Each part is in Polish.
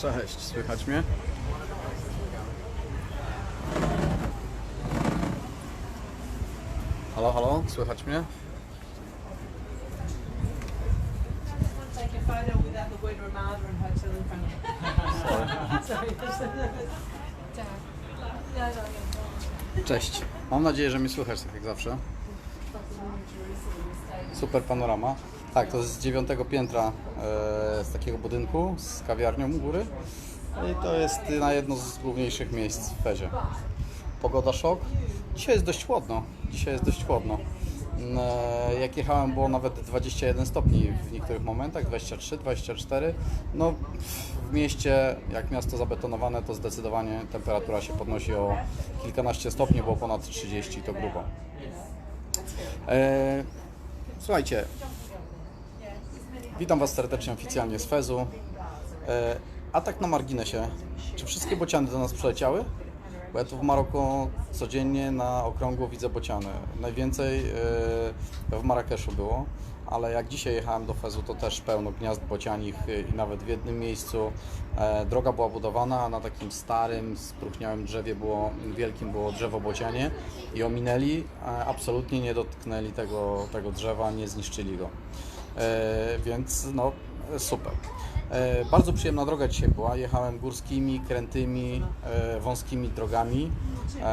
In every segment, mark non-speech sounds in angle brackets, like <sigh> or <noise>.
Cześć, słychać mnie? Halo, halo, słychać mnie? Cześć, mam nadzieję, że mnie słychać tak jak zawsze. Super panorama. Tak, to jest z dziewiątego piętra e, z takiego budynku z kawiarnią u góry. I to jest na jedno z główniejszych miejsc w Fezie. Pogoda szok. Dzisiaj jest dość chłodno. Dzisiaj jest dość chłodno. E, Jak jechałem było nawet 21 stopni w niektórych momentach, 23, 24. No w mieście, jak miasto zabetonowane, to zdecydowanie temperatura się podnosi o kilkanaście stopni, bo ponad 30 to grubo. E, Słuchajcie, witam Was serdecznie oficjalnie z Fezu. E, A tak na marginesie, czy wszystkie bociany do nas przyleciały? Bo ja tu w Maroku codziennie na okrągło widzę bociany. Najwięcej e, w Marrakeszu było, ale jak dzisiaj jechałem do Fezu, to też pełno gniazd bocianich e, i nawet w jednym miejscu droga była budowana, na takim starym, spróchniałym drzewie było, wielkim było drzewo bocianie i ominęli, absolutnie nie dotknęli tego, tego drzewa, nie zniszczyli go. E, więc no super. E, Bardzo przyjemna droga dzisiaj była. Jechałem górskimi, krętymi, e, wąskimi drogami.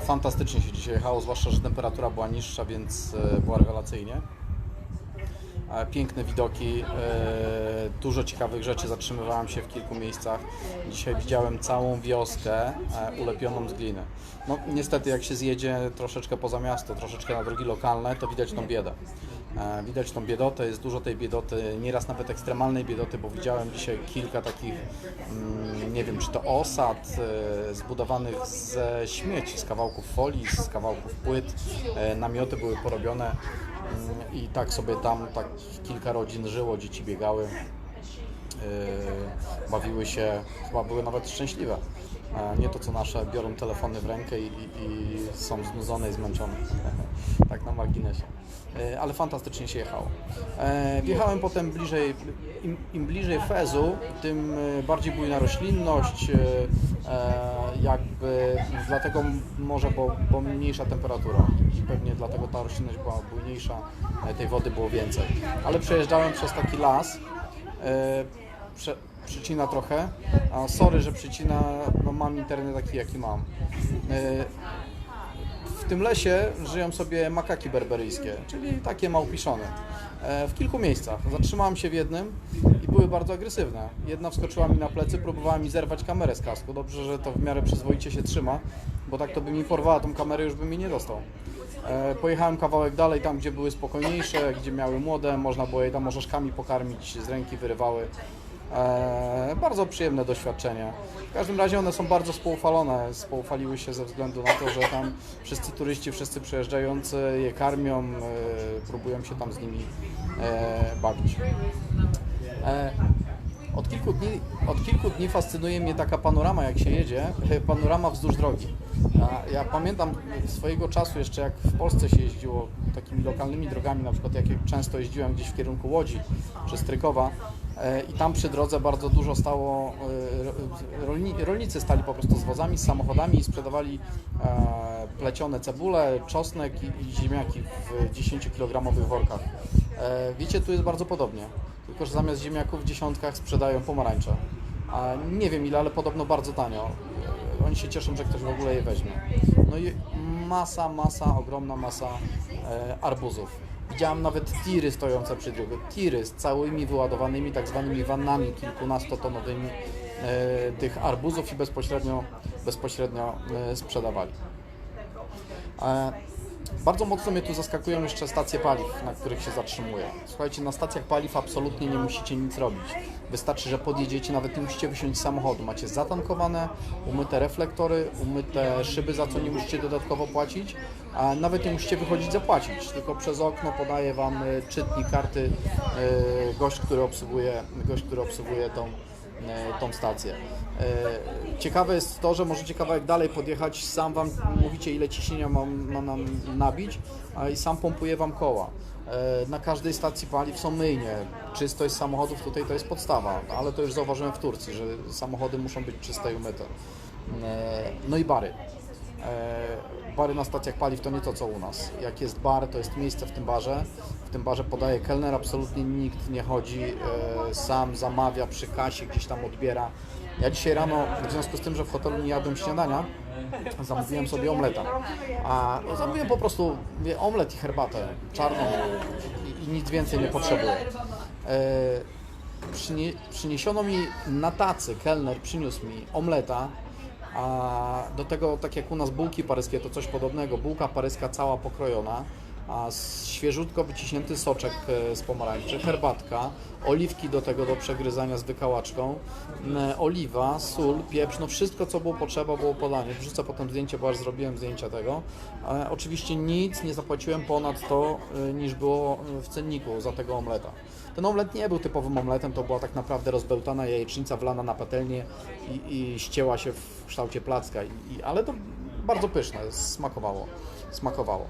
Fantastycznie się dzisiaj jechało, zwłaszcza, że temperatura była niższa, więc była rewelacyjnie. Piękne widoki, dużo ciekawych rzeczy, zatrzymywałem się w kilku miejscach. Dzisiaj widziałem całą wioskę ulepioną z gliny. No niestety jak się zjedzie troszeczkę poza miasto, troszeczkę na drogi lokalne, to widać tą biedę. E, Widać tą biedotę, jest dużo tej biedoty, nieraz nawet ekstremalnej biedoty, bo widziałem dzisiaj kilka takich, mm, nie wiem czy to osad e, zbudowanych ze śmieci, z kawałków folii, z kawałków płyt, E, namioty były porobione mm, i tak sobie tam tak kilka rodzin żyło, dzieci biegały, bawiły się, chyba były nawet szczęśliwe. Nie to co nasze, biorą telefony w rękę i, i są znudzone i zmęczone. <laughs> tak na marginesie. E, Ale fantastycznie się jechało. E, Wjechałem potem bliżej, im, im bliżej Fezu, tym e, bardziej bujna roślinność, jakby dlatego może, bo, bo mniejsza temperatura pewnie dlatego ta roślinność była bujniejsza, tej wody było więcej. Ale przejeżdżałem przez taki las, prze, przycina trochę. A sorry, że przycina, no mam internet taki jaki mam. Tym lesie żyją sobie makaki berberyjskie, czyli takie małpiszony. E, W kilku miejscach. Zatrzymałem się w jednym i były bardzo agresywne. Jedna wskoczyła mi na plecy, próbowała mi zerwać kamerę z kasku. Dobrze, że to w miarę przyzwoicie się trzyma, bo tak to by mi porwała tą kamerę, już bym mi nie dostał. E, Pojechałem kawałek dalej, tam gdzie były spokojniejsze, gdzie miały młode, można było je tam orzeszkami pokarmić, z ręki wyrywały. E, bardzo przyjemne doświadczenie. W każdym razie one są bardzo spoufalone. Spoufaliły się ze względu na to, że tam wszyscy turyści, wszyscy przyjeżdżający je karmią, e, próbują się tam z nimi e, bawić. Od kilku, dni, od kilku dni fascynuje mnie taka panorama, jak się jedzie, panorama wzdłuż drogi. Ja, ja pamiętam swojego czasu jeszcze, jak w Polsce się jeździło takimi lokalnymi drogami, na przykład jak często jeździłem gdzieś w kierunku Łodzi czy Strykowa i tam przy drodze bardzo dużo stało, e, rolni, rolnicy stali po prostu z wozami, z samochodami i sprzedawali e, plecione cebule, czosnek i, ziemniaki w 10-kilogramowych workach. E, Wiecie, tu jest bardzo podobnie, tylko że zamiast ziemniaków w dziesiątkach sprzedają pomarańcze. A nie wiem ile, ale podobno bardzo tanio. E, Oni się cieszą, że ktoś w ogóle je weźmie. No i masa, masa, ogromna masa e, arbuzów. Widziałem nawet tiry stojące przy drodze. Tiry z całymi wyładowanymi tak zwanymi wannami kilkunastotonowymi e, tych arbuzów i bezpośrednio, bezpośrednio e, sprzedawali. E, Bardzo mocno mnie tu zaskakują jeszcze stacje paliw, na których się zatrzymuję. Słuchajcie, na stacjach paliw absolutnie nie musicie nic robić. Wystarczy, że podjedziecie, nawet nie musicie wysiąść z samochodu. Macie zatankowane, umyte reflektory, umyte szyby, za co nie musicie dodatkowo płacić, a nawet nie musicie wychodzić zapłacić, tylko przez okno podaje Wam e, czytnik karty e, gość, który obsługuje, gość, który obsługuje tą, tą stację. E, Ciekawe jest to, że możecie kawałek dalej podjechać, sam Wam mówicie ile ciśnienia ma, ma nam nabić i sam pompuje Wam koła. E, Na każdej stacji paliw są myjnie. Czystość samochodów tutaj to jest podstawa, ale to już zauważyłem w Turcji, że samochody muszą być czyste i umyte. E, No i bary. E, Bary na stacjach paliw to nie to co u nas. Jak jest bar, to jest miejsce w tym barze. W tym barze podaje kelner, absolutnie nikt nie chodzi, e, sam zamawia przy kasie, gdzieś tam odbiera. Ja dzisiaj rano, w związku z tym, że w hotelu nie jadłem śniadania, zamówiłem sobie omleta. A no, zamówiłem po prostu mówię, omlet i herbatę czarną i, i nic więcej nie potrzebuję. E, przynie, przyniesiono mi na tacy, kelner przyniósł mi omleta, a do tego, tak jak u nas bułki paryskie, to coś podobnego. Bułka paryska cała pokrojona, a świeżutko wyciśnięty soczek e, z pomarańczy, herbatka, oliwki do tego do przegryzania z wykałaczką, oliwa, sól, pieprz, no wszystko co było potrzeba było podane. Wrzucę potem zdjęcie, bo aż zrobiłem zdjęcia tego. E, oczywiście nic nie zapłaciłem ponad to, e, niż było w cenniku za tego omleta. Ten omlet nie był typowym omletem, to była tak naprawdę rozbełtana jajecznica wlana na patelnię i, i ścięła się w kształcie placka, i, ale to bardzo pyszne, smakowało, smakowało.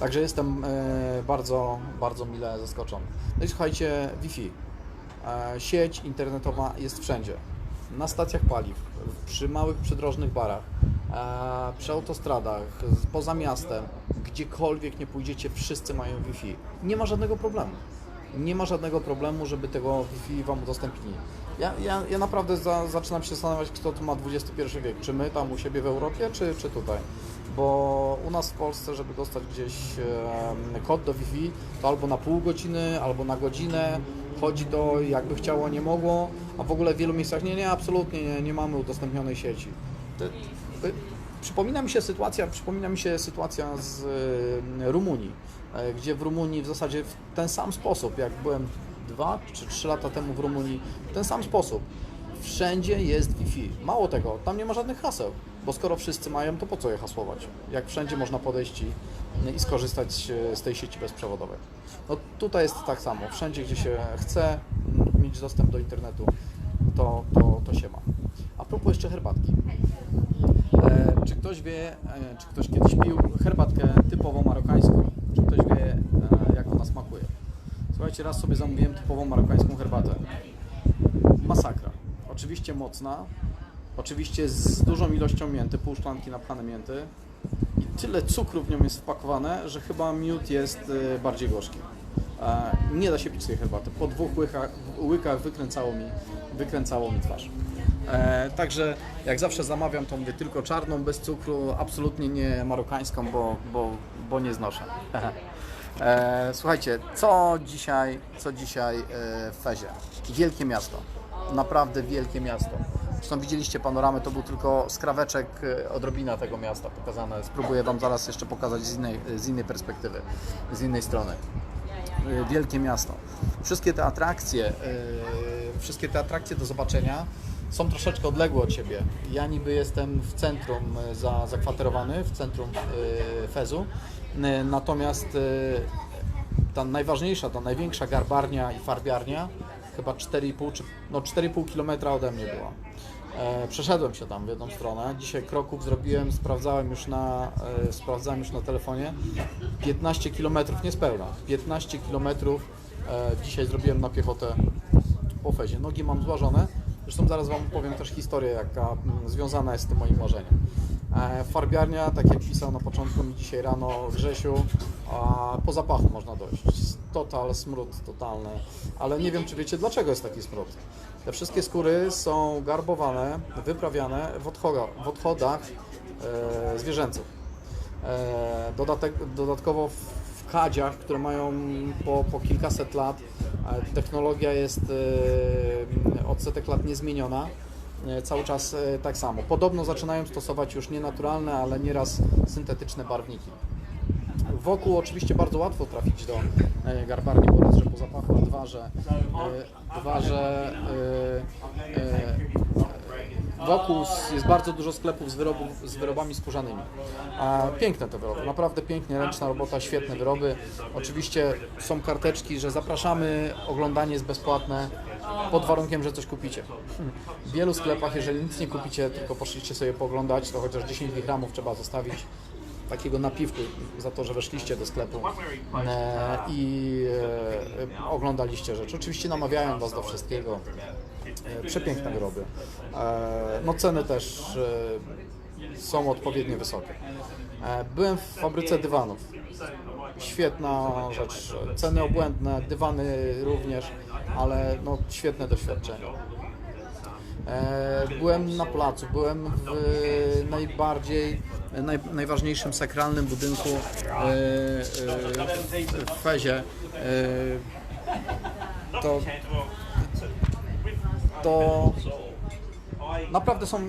Także jestem e, bardzo, bardzo mile zaskoczony. No i słuchajcie, Wi-Fi. E, sieć internetowa jest wszędzie. Na stacjach paliw, przy małych przydrożnych barach, e, przy autostradach, poza miastem, gdziekolwiek nie pójdziecie, wszyscy mają Wi-Fi. Nie ma żadnego problemu. Nie ma żadnego problemu, żeby tego Wi-Fi Wam udostępnili. Ja, ja, ja naprawdę za, zaczynam się zastanawiać, kto tu ma XXI wiek. Czy my tam u siebie w Europie, czy, czy tutaj? Bo u nas w Polsce, żeby dostać gdzieś kod do Wi-Fi, to albo na pół godziny, albo na godzinę. Chodzi to jakby chciało, nie mogło, a w ogóle w wielu miejscach nie, nie, absolutnie nie, nie mamy udostępnionej sieci. To- Przypomina mi się sytuacja, przypomina mi się sytuacja z Rumunii, e, gdzie w Rumunii w zasadzie w ten sam sposób, jak byłem dwa czy trzy lata temu w Rumunii, w ten sam sposób. Wszędzie jest Wi-Fi. Mało tego, tam nie ma żadnych haseł, bo skoro wszyscy mają, to po co je hasłować? Jak wszędzie można podejść i, i skorzystać e, z tej sieci bezprzewodowej. No tutaj jest tak samo. Wszędzie, gdzie się chce m, mieć dostęp do internetu, to, to, to się ma. A propos jeszcze herbatki. E, czy ktoś wie, e, czy ktoś kiedyś pił herbatkę typowo marokańską? Czy ktoś wie, e, jak ona smakuje? Słuchajcie, raz sobie zamówiłem typową marokańską herbatę. Masakra. Oczywiście mocna, oczywiście z dużą ilością mięty, pół szklanki napchane mięty i tyle cukru w nią jest wpakowane, że chyba miód jest e, bardziej gorzki. E, Nie da się pić tej herbaty. Po dwóch łykach, łykach wykręcało mi, wykręcało mi twarz. E, także jak zawsze zamawiam, to mówię tylko czarną, bez cukru, absolutnie nie marokańską, bo, bo, bo nie znoszę. <laughs> E, słuchajcie, co dzisiaj, co dzisiaj w Fezie? Wielkie miasto, naprawdę wielkie miasto. Zresztą widzieliście panoramę, to był tylko skraweczek, e, odrobina tego miasta pokazane. Spróbuję Wam zaraz jeszcze pokazać z innej, z innej perspektywy, z innej strony y, wielkie miasto. Wszystkie te atrakcje, wszystkie te atrakcje do zobaczenia są troszeczkę odległe od siebie. Ja niby jestem w centrum za, zakwaterowany, w centrum Fezu, natomiast ta najważniejsza, ta największa garbarnia i farbiarnia chyba 4,5 czy no 4,5 km ode mnie była. E, przeszedłem się tam w jedną stronę. Dzisiaj kroków zrobiłem, sprawdzałem już na, e, sprawdzałem już na telefonie. 15 km niespełna. 15 km e, dzisiaj zrobiłem na piechotę po fezie. Nogi mam złożone. Zresztą zaraz Wam powiem też historię, jaka mm, związana jest z tym moim marzeniem. E, farbiarnia, tak jak pisał na początku mi dzisiaj rano Grzesiu, a po zapachu można dojść. Total smród, totalny. Ale nie wiem, czy wiecie, dlaczego jest taki smród. Te wszystkie skóry są garbowane, wyprawiane w, odchoda, w odchodach e, zwierzęcych. E, dodatek, dodatkowo w, w kadziach, które mają po, po kilkaset lat, e, technologia jest e, od setek lat niezmieniona. E, Cały czas e, tak samo. Podobno zaczynają stosować już nie naturalne, ale nieraz syntetyczne barwniki. Wokół oczywiście bardzo łatwo trafić do e, garbarni, bo raz, że po zapachu, a dwa, że, dwa, że wokół jest bardzo dużo sklepów z, wyrobów, z wyrobami skórzanymi. A piękne te wyroby, naprawdę pięknie, ręczna robota, świetne wyroby. Oczywiście są karteczki, że zapraszamy, oglądanie jest bezpłatne. Pod warunkiem, że coś kupicie. W wielu sklepach, jeżeli nic nie kupicie, tylko poszliście sobie poglądać, to chociaż 10 gramów trzeba zostawić takiego napiwku za to, że weszliście do sklepu e, i e, oglądaliście rzeczy. Oczywiście namawiają Was do wszystkiego. E, przepiękne groby. No ceny też są odpowiednio wysokie. Byłem w fabryce dywanów. Świetna rzecz. Ceny obłędne, dywany również, ale no, świetne doświadczenie. E, Byłem na placu, byłem w najbardziej, naj, najważniejszym sakralnym budynku e, e, w Fezie. To, to naprawdę są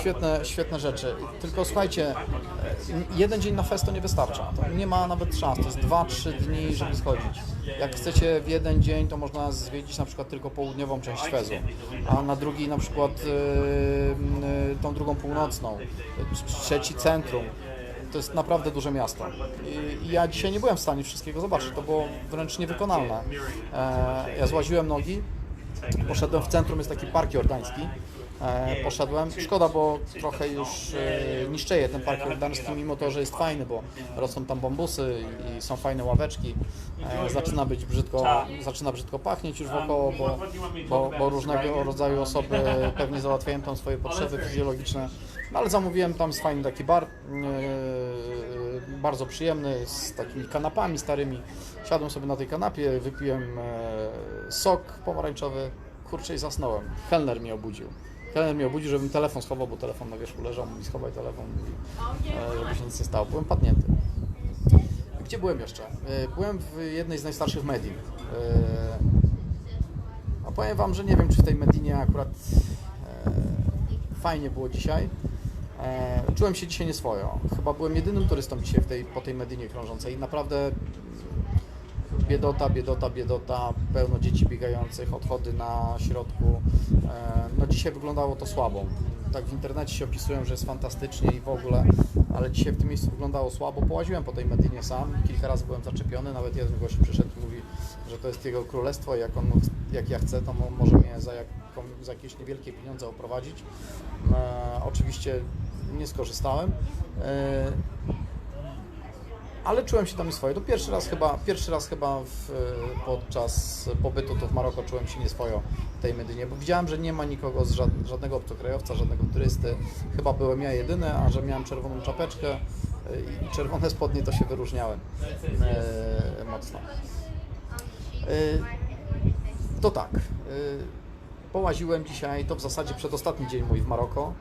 świetne, świetne rzeczy. Tylko słuchajcie, e, jeden dzień na fest to nie wystarcza. To nie ma nawet szans. To jest 2-3 dni, żeby schodzić. Jak chcecie w jeden dzień, to można zwiedzić na przykład tylko południową część Fezu, a na drugi na przykład e, e, tą drugą północną, trz- trzeci centrum. To jest naprawdę duże miasto. I, ja dzisiaj nie byłem w stanie wszystkiego zobaczyć. To było wręcz niewykonalne. Ja złaziłem nogi, Poszedłem w centrum, jest taki park jordański. E, poszedłem. Szkoda, bo trochę już e, niszczeje ten park jordański, mimo to, że jest fajny, bo rosną tam bambusy i są fajne ławeczki. E, zaczyna być brzydko, zaczyna brzydko pachnieć już wokoło, bo, bo, bo różnego rodzaju osoby pewnie załatwiają tam swoje potrzeby fizjologiczne. No, ale zamówiłem tam jest fajny taki bar, e, bardzo przyjemny, z takimi kanapami starymi. Siadłem sobie na tej kanapie, wypiłem sok pomarańczowy, kurczę i zasnąłem. Kelner mnie obudził. Kelner mnie obudził, żebym telefon schował, bo telefon na wierzchu leżał, mówi schowaj telefon, e, żeby się nic nie stało. Byłem padnięty. Gdzie byłem jeszcze? E, Byłem w jednej z najstarszych Medin. E, A powiem Wam, że nie wiem, czy w tej Medinie akurat fajnie było dzisiaj. Czułem się dzisiaj nieswojo. Chyba byłem jedynym turystą dzisiaj w tej, po tej Medinie krążącej. Naprawdę biedota, biedota, biedota, pełno dzieci biegających, odchody na środku. E, No dzisiaj wyglądało to słabo. Tak w internecie się opisują, że jest fantastycznie i w ogóle, ale dzisiaj w tym miejscu wyglądało słabo. Połaziłem po tej Medinie sam, kilka razy byłem zaczepiony, nawet jeden gość przyszedł i mówi, że to jest jego królestwo i jak, on, jak ja chcę, to mo- może mnie za, za jakieś niewielkie pieniądze oprowadzić. E, oczywiście nie skorzystałem. E, ale czułem się tam swoje. To pierwszy raz chyba, pierwszy raz chyba w, podczas pobytu tu w Maroko czułem się nieswojo w tej Medynie, bo widziałem, że nie ma nikogo, z żad, żadnego obcokrajowca, żadnego turysty. Chyba byłem ja jedyny, a że miałem czerwoną czapeczkę e, i czerwone spodnie, to się wyróżniałem e, mocno. E, to tak. e, Połaziłem dzisiaj, to w zasadzie przedostatni dzień mój w Maroko.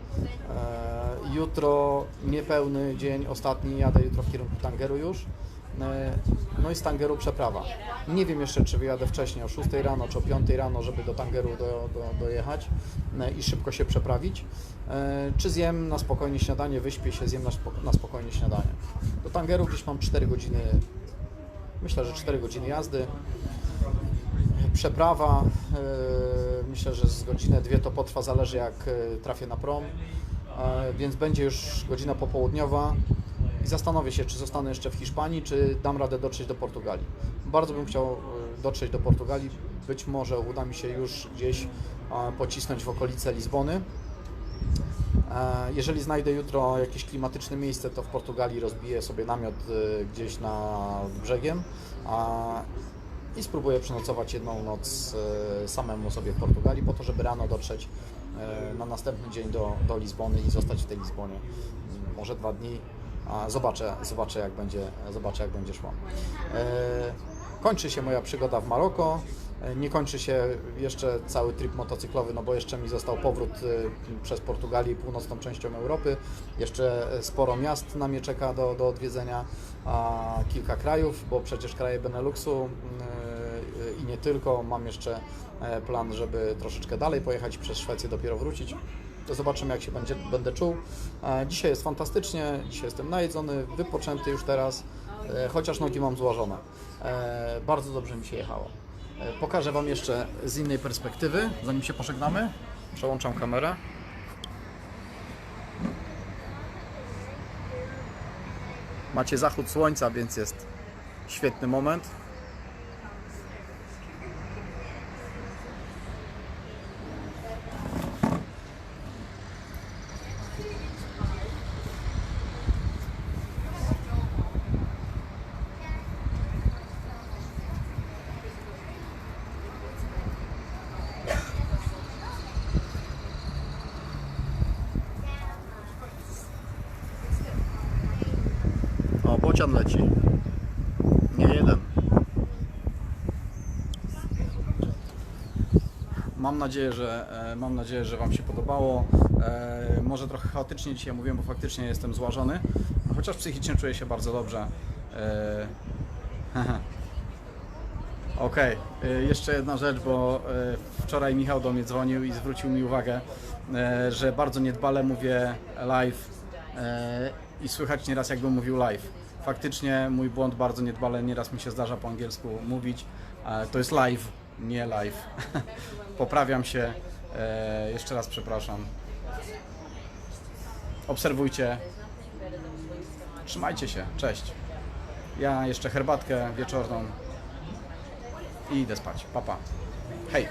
E, jutro niepełny dzień, ostatni, jadę jutro w kierunku Tangeru już. E, no i z Tangeru przeprawa. Nie wiem jeszcze, czy wyjadę wcześniej, o 6 rano, czy o 5 rano, żeby do Tangeru do, do, dojechać e, i szybko się przeprawić. E, czy zjem na spokojnie śniadanie, wyśpię się, zjem na, na spokojnie śniadanie. Do Tangeru gdzieś mam 4 godziny, myślę, że 4 godziny jazdy przeprawa. Myślę, że z godzinę, dwie to potrwa, zależy jak trafię na prom. E, Więc będzie już godzina popołudniowa i zastanowię się, czy zostanę jeszcze w Hiszpanii, czy dam radę dotrzeć do Portugalii. Bardzo bym chciał e, dotrzeć do Portugalii. Być może uda mi się już gdzieś e, pocisnąć w okolice Lizbony. Jeżeli znajdę jutro jakieś klimatyczne miejsce, to w Portugalii rozbiję sobie namiot gdzieś nad brzegiem i spróbuję przenocować jedną noc samemu sobie w Portugalii, po to, żeby rano dotrzeć na następny dzień do, do Lizbony i zostać w tej Lizbonie. Mm, Może dwa dni. A zobaczę, zobaczę, jak będzie, zobaczę, jak będzie szło. E, Kończy się moja przygoda w Maroko. E, Nie kończy się jeszcze cały trip motocyklowy, no bo jeszcze mi został powrót e, przez Portugalię i północną częścią Europy. Jeszcze e, sporo miast na mnie czeka do, do odwiedzenia, kilka krajów, bo przecież kraje Beneluxu mm, e, i nie tylko. Mam jeszcze e, plan, żeby troszeczkę dalej pojechać przez Szwecję, dopiero wrócić. Zobaczymy, jak się będzie, będę czuł. E, Dzisiaj jest fantastycznie, dzisiaj jestem najedzony, wypoczęty już teraz, e, chociaż nogi mam złożone. Bardzo dobrze mi się jechało. Pokażę Wam jeszcze z innej perspektywy, zanim się pożegnamy. Przełączam kamerę. Macie zachód słońca, więc jest świetny moment. Bocian leci. Nie jeden. Mam nadzieję, że, e, mam nadzieję, że Wam się podobało. E, Może trochę chaotycznie dzisiaj mówiłem, bo faktycznie jestem złażony, chociaż psychicznie czuję się bardzo dobrze. E, <laughs> y, jeszcze jedna rzecz, bo wczoraj Michał do mnie dzwonił i zwrócił mi uwagę, że bardzo niedbale mówię live i słychać nieraz jakbym mówił live. Faktycznie mój błąd bardzo niedbale, nieraz mi się zdarza po angielsku mówić. E, To jest live, nie live. <laughs> Poprawiam się, e, jeszcze raz przepraszam. Obserwujcie. Trzymajcie się, cześć. Ja jeszcze herbatkę wieczorną i idę spać. Papa. Pa. Hej.